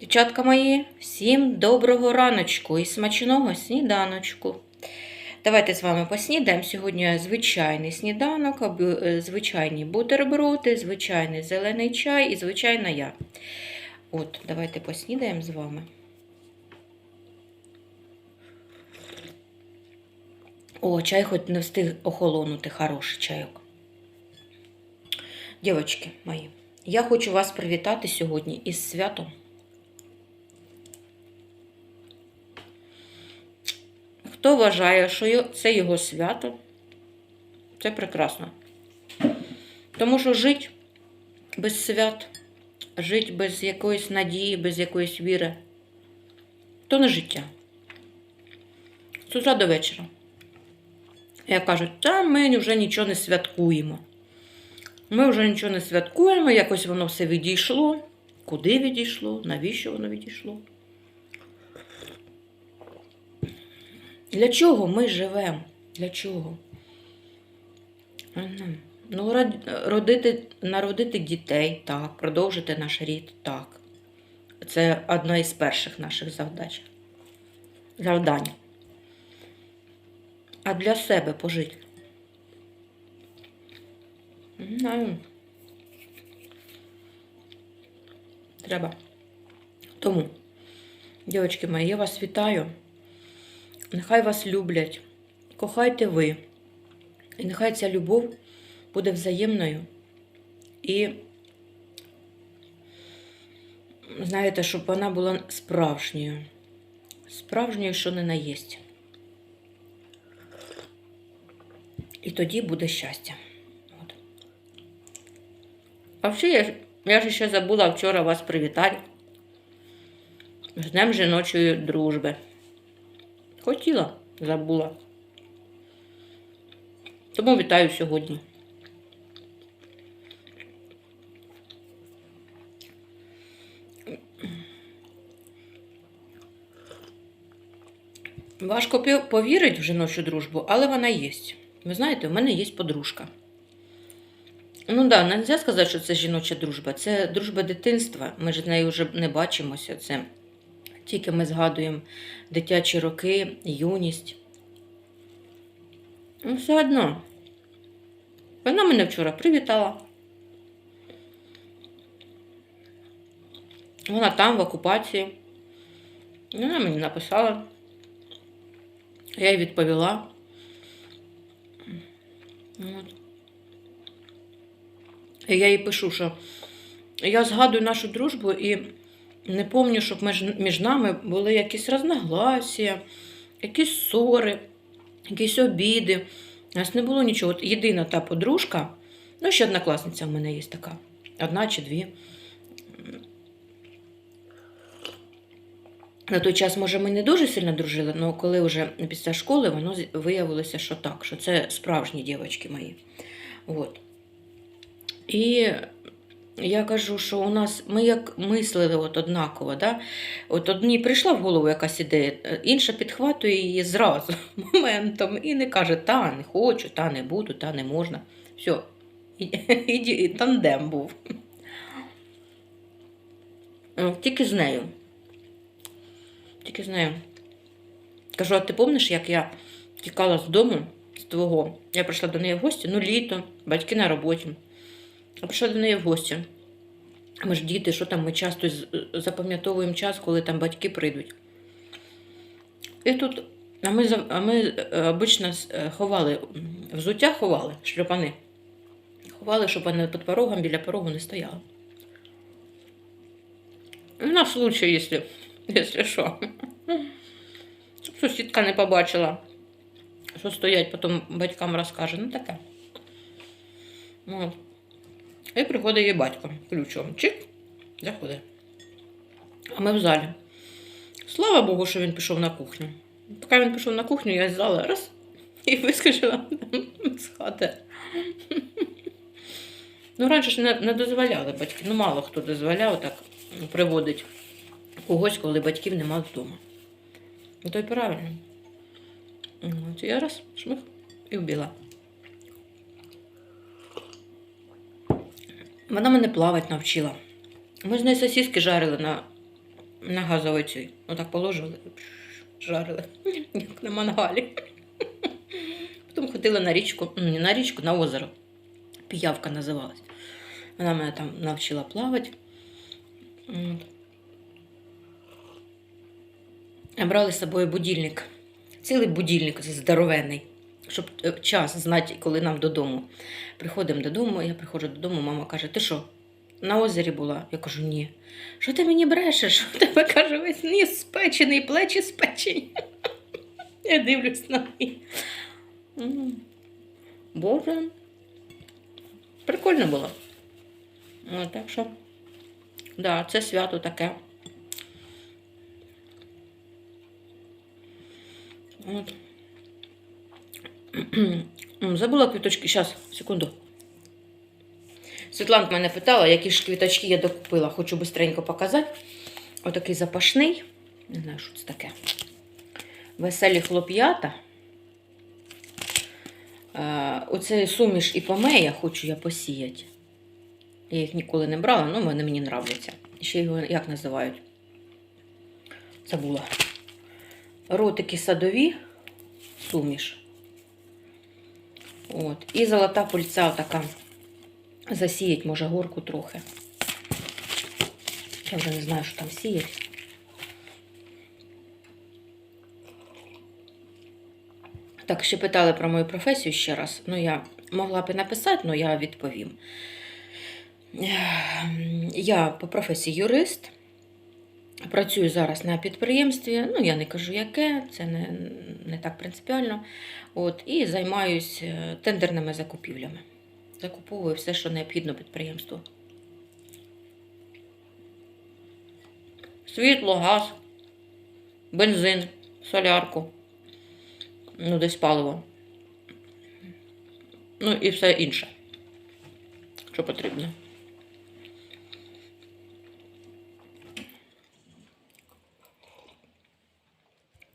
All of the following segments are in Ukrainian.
Дівчатка мої, всім доброго раночку і смачного сніданочку. Давайте з вами поснідаємо. Сьогодні звичайний сніданок, е, звичайні бутерброди, звичайний зелений чай і звичайна я. От, давайте поснідаємо з вами. О, чай хоч не встиг охолонути, хороший чайок. Дівчатки мої, я хочу вас привітати сьогодні із святом. Хто вважає, що це його свято, це прекрасно. Тому що жити без свят, жити без якоїсь надії, без якоїсь віри, то не життя. З утра до вечора. Як кажуть, та ми вже нічого не святкуємо. Ми вже нічого не святкуємо, якось воно все відійшло. Куди відійшло? Навіщо воно відійшло? Для чого ми живемо? Для чого? Ну, родити, народити дітей, так, продовжити наш рід, так. Це одна із перших наших завдач. Завдань. А для себе пожити. Знаю. Треба. Тому, дівчатки мої, я вас вітаю. Нехай вас люблять, кохайте ви. І нехай ця любов буде взаємною. І знаєте, щоб вона була справжньою. Справжньою, що не наєсть. І тоді буде щастя. От. А взагалі, я, я ж ще забула вчора вас привітати. З Днем жіночої дружби. Хотіла, забула. Тому вітаю сьогодні. Важко повірити в жіночу дружбу, але вона є. Ви знаєте, у мене є подружка. Ну так, да, не можна сказати, що це жіноча дружба. Це дружба дитинства. Ми ж з нею вже не бачимося. Це тільки ми згадуємо дитячі роки, юність. Ну, все одно. Вона мене вчора привітала. Вона там в окупації. Вона мені написала. Я їй відповіла. От. І я їй пишу, що я згадую нашу дружбу і не пам'ятаю, щоб між, нами були якісь розногласія, якісь ссори, якісь обіди. У нас не було нічого. От єдина та подружка, ну, ще однокласниця в мене є така, одна чи дві. На той час, може, ми не дуже сильно дружили, але коли вже після школи воно виявилося, що так, що це справжні дівчатки мої. От. І я кажу, що у нас ми як мислили от однаково. Да? От одній прийшла в голову якась ідея, інша підхватує її зразу моментом і не каже, та не хочу, та не буду, та не можна. Все, і, і, і тандем був. Тільки з нею. Тільки з нею. Кажу, а ти пам'ятаєш, як я тікала з дому, з твого? Я прийшла до неї в гості, ну літо, батьки на роботі. Я прийшла до неї в гості. Ми ж діти, що там, ми часто запам'ятовуємо час, коли там батьки прийдуть. І тут, а ми, а ми е, обично е, ховали, взуття ховали, шльопани. Ховали, щоб вони під порогом біля порогу не стояли. На случай, якщо, якщо що. Щоб сусідка не побачила, що стоять, потім батькам розкаже. Ну таке. От. І приходить її батько ключом. Чик, заходить. А ми в залі. Слава Богу, що він пішов на кухню. Поки він пішов на кухню, я з зали раз і вискочила з хати. Ну, раніше ж не, не дозволяли батьки. Ну, мало хто дозволяв так приводить когось, коли батьків нема вдома. Ну, то й правильно. Я раз шмих і вбила. Вона мене плавати навчила. Ми з нею сосиски жарили на на газовій цій. Отак положили, жарили, як на мангалі. Потім ходила на річку, не на річку, на озеро. Піявка називалась. Вона мене там навчила плавати. Я брала з собою будильник. Цілий будильник здоровенний, щоб е, час знати, коли нам додому. Приходимо додому, я приходжу додому, мама каже: Ти що, на озері була? Я кажу, ні. Що ти мені брешеш? У тебе каже, весь ніс спечений, плечі спечені. Я дивлюсь на неї. Боже. Прикольно було. Ну, так що, да, це свято таке. От. Забула квіточки. Зараз, секунду. Світланка мене питала, які ж квіточки я докупила. Хочу быстренько показати. Отакий запашний. Не знаю, що це таке. Веселі хлоп'ята. Оце суміш і помея хочу я посіяти. Я їх ніколи не брала, але вони мені нравляться. Ще його як називають? Забула. Ротики садові, суміш. От. І золота пульця така. Засіять, може, горку трохи. Я вже не знаю, що там сіять. Так, ще питали про мою професію ще раз. Ну, я могла б і написати, але я відповім. Ем, Я по професії юрист. Працюю зараз на підприємстві. Ну, я не кажу, яке, це не, не так принципіально. От, і займаюся тендерними закупівлями. Закуповую все, що необхідно підприємству. Світло, газ, бензин, солярку, ну, десь паливо. Ну і все інше, що потрібно.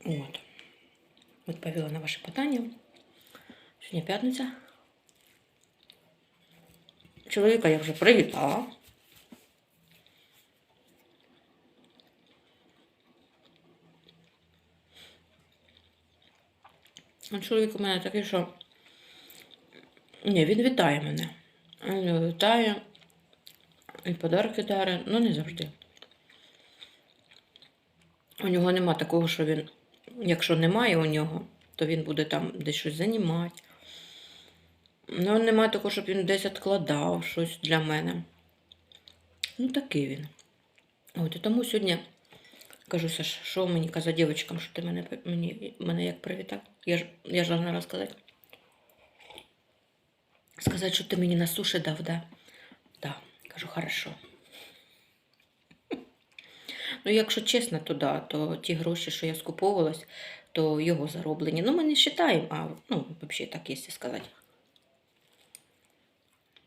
От. Відповіла на ваше питання. Сьогодні п'ятниця. Чоловіка я вже привітала. Чоловік у мене такий, що. Ні, він вітає мене. Він вітає і подарки дарить, ну не завжди. У нього нема такого, що він, якщо немає у нього, то він буде там десь щось займати. Ну, нема такого, щоб він десь відкладав щось для мене. Ну, такий він. От, і тому сьогодні кажу, Саш, що мені казати дівчатам, що ти мене, мені, мене як привітав? Я ж должна розказати. Сказати, що ти мені на суші дав, да? Да. Кажу, хорошо. Ну, якщо чесно, то да, то ті гроші, що я скуповувалась, то його зароблені. Ну, ми не вважаємо, а ну, взагалі так, якщо сказати.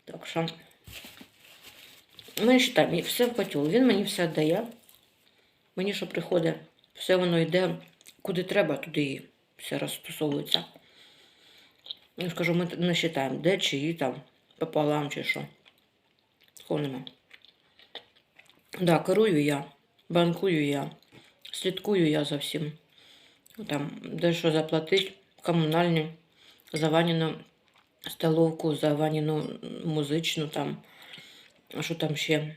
Так що ми вважаємо, все в котел. Він мені все дає. Мені що приходить, все воно йде куди треба, туди і все розстосовується. Я скажу, ми не вважаємо, де чиї там пополам чи що. Такого нема. Да, керую я, банкую я, слідкую я за всім. Там, де що заплатить, комунальні, за Ваніну столовку, за Ваніну музичну там. Що там ще?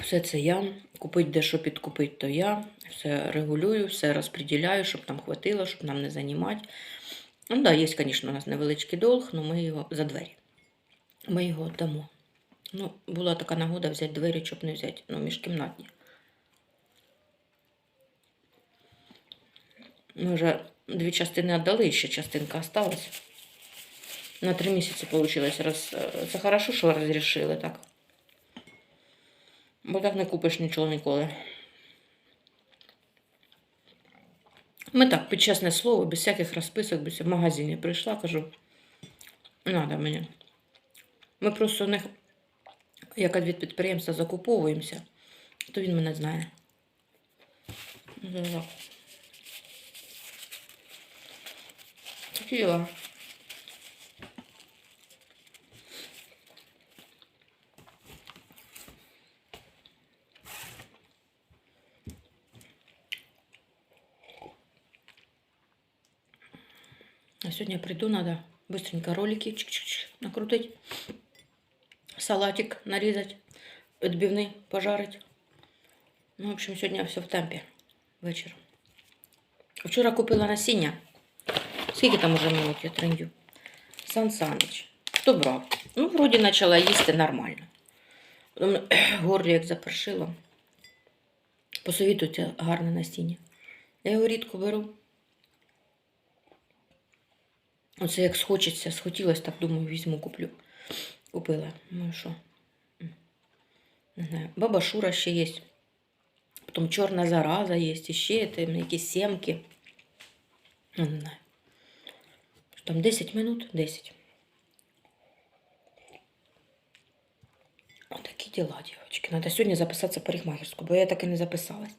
Все це я. Купить де що підкупить, то я. Все регулюю, все розподіляю, щоб нам хватило, щоб нам не займати. Ну да, є, звісно, у нас невеличкий долг, але ми його за двері. Ми його дамо. Ну, була така нагода взяти двері, щоб не взяти. Ну, міжкімнатні. Ми вже дві частини віддали, ще частинка осталась. На три місяці вийшло. Раз... Це хорошо, що розрішили так. Бо так не купиш нічого ніколи. Ми так, під чесне слово, без всяких розписок, без в магазині прийшла, кажу, надо мені. Ми просто не яка від підприємства закуповуємося, то він мене знає. Такі дела. А сегодня приду, надо быстренько ролики чик -чик -чик накрутить. Салатик нарізати, відбивний пожарить. Ну, в общем, сьогодні все в темпі. Вечір. Вчора купила насіння. Скільки там уже минут я трендю? Сан Саныч. Хто брав? Ну, вроді почала їсти нормально. Потім горло як запершило. Посовітуйте гарне насіння. Я його рідко беру. Оце як схочеться, схотілося, так думаю, візьму, куплю. Купила. Ну і що? М. Не знаю. Баба Шура ще є. Потім чорна зараза є, і ще там якісь сімки. Ну, не знаю. Там 10 минут? 10. Отакі діла, дівчатки. Надо сьогодні записатися в парикмахерську, бо я так і не записалась.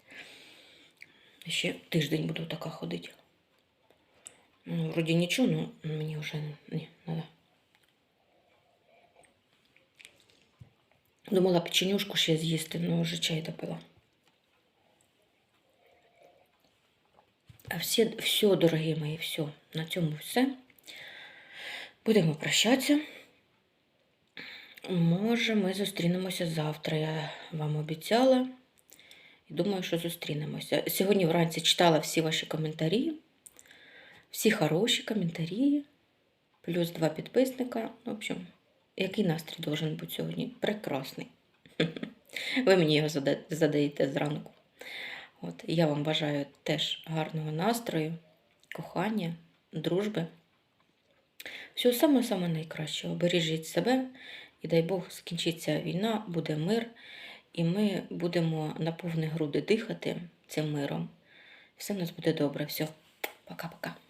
Ще тиждень буду така ходити. Ну, вроді нічого, ну мені вже не треба. Думала печенюшку ще з'їсти, але вже чай допила. А всі, все, дорогі мої, все. На цьому все. Будемо прощатися. Може, ми зустрінемося завтра. Я вам обіцяла. І думаю, що зустрінемося. Сьогодні вранці читала всі ваші коментарі. Всі хороші коментарі. Плюс два підписника. В общем, який настрій должен бути сьогодні? Прекрасний. Ви мені його задаєте зранку. От, я вам бажаю теж гарного настрою, кохання, дружби. Всього самого-самого найкращого. Бережіть себе і дай Бог скінчиться війна, буде мир, і ми будемо на повні груди дихати цим миром. Все в нас буде добре. Все, пока-пока.